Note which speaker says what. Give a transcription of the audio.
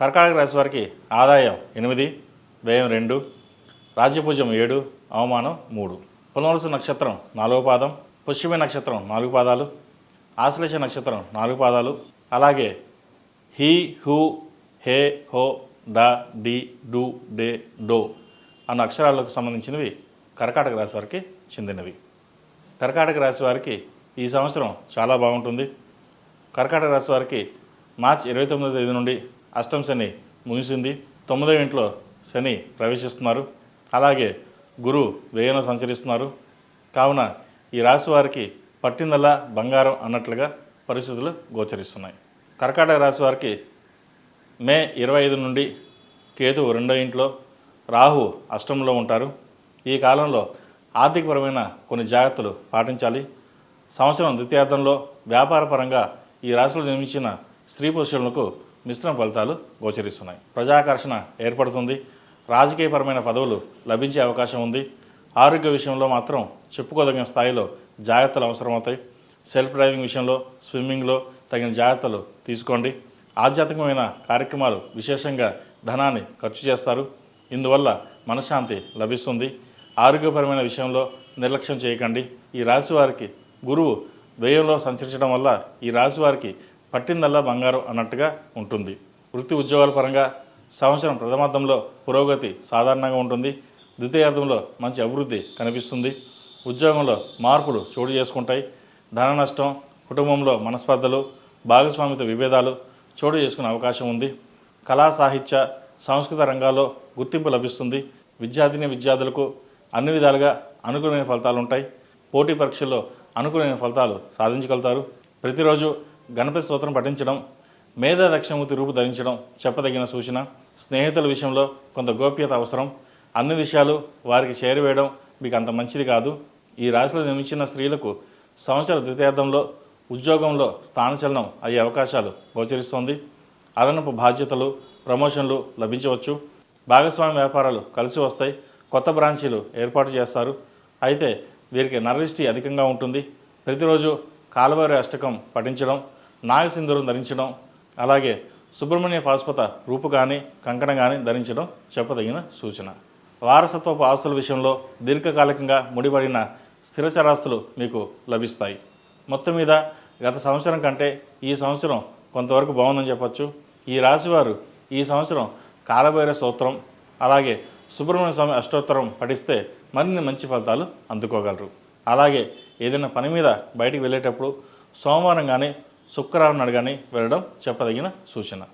Speaker 1: కర్కాటక రాశి వారికి ఆదాయం ఎనిమిది వ్యయం రెండు రాజ్యపూజ్యం ఏడు అవమానం మూడు. పునరుసు నక్షత్రం నాలుగో పాదం పుష్యమి నక్షత్రం నాలుగు పాదాలు ఆశ్లేష నక్షత్రం నాలుగు పాదాలు అలాగే హీ హూ హే హో డ డి డు డే డో అన్న అక్షరాలకు సంబంధించినవి కర్కాటక రాశి వారికి చెందినవి. కర్కాటక రాశి వారికి ఈ సంవత్సరం చాలా బాగుంటుంది. కర్కాటక రాశి వారికి మార్చి ఇరవై తొమ్మిదో తేదీ నుండి అష్టం శని ముగిసింది. తొమ్మిదవ ఇంట్లో శని ప్రవేశిస్తున్నారు. అలాగే గురు వ్యయంలో సంచరిస్తున్నారు. కావున ఈ రాశి వారికి పట్టిందల్లా బంగారం అన్నట్లుగా పరిస్థితులు గోచరిస్తున్నాయి. కర్కాటక రాశి వారికి మే ఇరవై ఐదు నుండి కేతు రెండో ఇంట్లో రాహు అష్టంలో ఉంటారు. ఈ కాలంలో ఆర్థికపరమైన కొన్ని జాగ్రత్తలు పాటించాలి. సంవత్సరం ద్వితీయార్థంలో వ్యాపారపరంగా ఈ రాశిలో నిర్మించిన స్త్రీ పురుషులకు మిశ్రమ ఫలితాలు గోచరిస్తున్నాయి. ప్రజాకర్షణ ఏర్పడుతుంది. రాజకీయపరమైన పదవులు లభించే అవకాశం ఉంది. ఆరోగ్య విషయంలో మాత్రం చెప్పుకోదగిన స్థాయిలో జాగ్రత్తలు అవసరమవుతాయి. సెల్ఫ్ డ్రైవింగ్ విషయంలో స్విమ్మింగ్లో తగిన జాగ్రత్తలు తీసుకోండి. ఆధ్యాత్మికమైన కార్యక్రమాలు విశేషంగా ధనాన్ని ఖర్చు చేస్తారు. ఇందువల్ల మనశ్శాంతి లభిస్తుంది. ఆరోగ్యపరమైన విషయంలో నిర్లక్ష్యం చేయకండి. ఈ రాశి వారికి గురువు వ్యయంలో సంచరించడం వల్ల ఈ రాశి వారికి పట్టిందల్లా బంగారం అన్నట్టుగా ఉంటుంది. వృత్తి ఉద్యోగాల పరంగా సంవత్సరం ప్రథమార్థంలో పురోగతి సాధారణంగా ఉంటుంది. ద్వితీయార్థంలో మంచి అభివృద్ధి కనిపిస్తుంది. ఉద్యోగంలో మార్పులు చోటు చేసుకుంటాయి. ధన నష్టం కుటుంబంలో మనస్పర్ధలు భాగస్వామిత విభేదాలు చోటు చేసుకునే అవకాశం ఉంది. కళా సాహిత్య సాంస్కృతిక రంగాల్లో గుర్తింపు లభిస్తుంది. విద్యార్థిని విద్యార్థులకు అన్ని విధాలుగా అనుకూలమైన ఫలితాలు ఉంటాయి. పోటీ పరీక్షల్లో అనుకూలమైన ఫలితాలు సాధించగలుగుతారు. ప్రతిరోజు గణపతి స్తోత్రం పఠించడం మేధా దక్షిణమూర్తి రూపు ధరించడం చెప్పదగిన సూచన. స్నేహితుల విషయంలో కొంత గోప్యత అవసరం. అన్ని విషయాలు వారికి చేరవేయడం మీకు అంత మంచిది కాదు. ఈ రాశిలో నిర్మించిన స్త్రీలకు సంవత్సర ద్వితీయార్థంలో ఉద్యోగంలో స్థానచలనం అయ్యే అవకాశాలు గోచరిస్తోంది. అదనపు బాధ్యతలు ప్రమోషన్లు లభించవచ్చు. భాగస్వామి వ్యాపారాలు కలిసి వస్తాయి. కొత్త బ్రాంచీలు ఏర్పాటు చేస్తారు. అయితే వీరికి నరదిష్టి అధికంగా ఉంటుంది. ప్రతిరోజు కాలువారి అష్టకం పఠించడం నాగసింధూరం ధరించడం అలాగే సుబ్రహ్మణ్య పాశుపత రూపు కానీ కంకణ కానీ ధరించడం చెప్పదగిన సూచన. వారసత్వపు ఆస్తుల విషయంలో దీర్ఘకాలికంగా ముడిపడిన స్థిరచరాస్తులు మీకు లభిస్తాయి. మొత్తం మీద గత సంవత్సరం కంటే ఈ సంవత్సరం కొంతవరకు బాగుందని చెప్పచ్చు. ఈ రాశివారు ఈ సంవత్సరం కాలభైర స్తోత్రం అలాగే సుబ్రహ్మణ్య స్వామి అష్టోత్తరం పఠిస్తే మరిన్ని మంచి ఫలితాలు అందుకోగలరు. అలాగే ఏదైనా పని మీద బయటికి వెళ్ళేటప్పుడు సోమవారం కానీ శుక్రవారం నాడు వెళ్ళడం చెప్పదగిన సూచన.